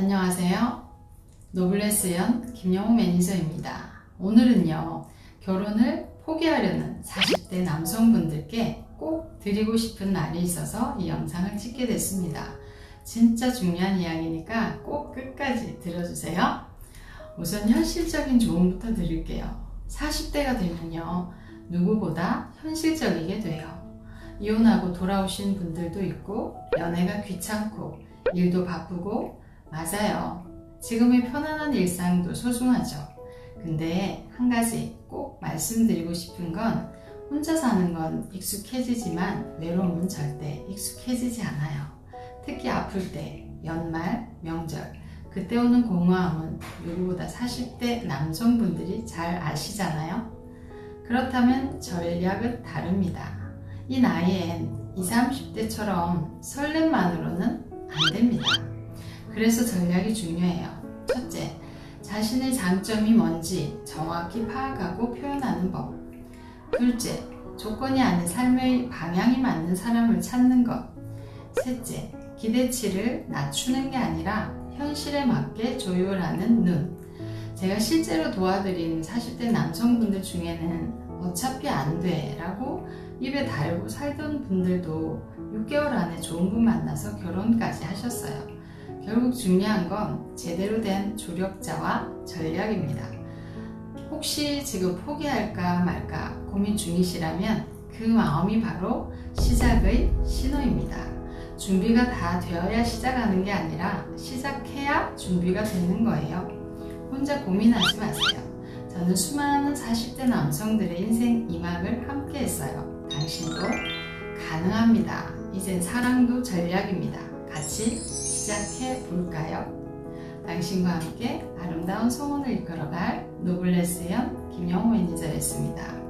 안녕하세요. 노블레스연 김영호 매니저입니다. 오늘은요, 결혼을 포기하려는 40대 남성분들께 꼭 드리고 싶은 말이 있어서 이 영상을 찍게 됐습니다. 진짜 중요한 이야기니까 꼭 끝까지 들어주세요. 우선 현실적인 조언부터 드릴게요. 40대가 되면요, 누구보다 현실적이게 돼요. 이혼하고 돌아오신 분들도 있고, 연애가 귀찮고, 일도 바쁘고, 맞아요. 지금의 편안한 일상도 소중하죠. 근데 한 가지 꼭 말씀드리고 싶은 건 혼자 사는 건 익숙해지지만 외로움은 절대 익숙해지지 않아요. 특히 아플 때, 연말, 명절, 그때 오는 공허함은 누구보다 40대 남성분들이 잘 아시잖아요. 그렇다면 전략은 다릅니다. 이 나이엔 20, 30대처럼 설렘만으로는 안 됩니다. 그래서 전략이 중요해요. 첫째, 자신의 장점이 뭔지 정확히 파악하고 표현하는 법. 둘째, 조건이 아닌 삶의 방향이 맞는 사람을 찾는 것. 셋째, 기대치를 낮추는 게 아니라 현실에 맞게 조율하는 눈. 제가 실제로 도와드린 40대 남성분들 중에는 어차피 안 돼 라고 입에 달고 살던 분들도 6개월 안에 좋은 분 만나서 결혼까지 하셨어요. 결국 중요한 건 제대로 된 조력자와 전략입니다. 혹시 지금 포기할까 말까 고민 중이시라면 그 마음이 바로 시작의 신호입니다. 준비가 다 되어야 시작하는 게 아니라 시작해야 준비가 되는 거예요. 혼자 고민하지 마세요. 저는 수많은 40대 남성들의 인생 이막을 함께 했어요. 당신도 가능합니다. 이젠 사랑도 전략입니다. 같이 시작해 볼까요? 당신과 함께 아름다운 소원을 이끌어갈 노블레스연 김영호 매니저였습니다.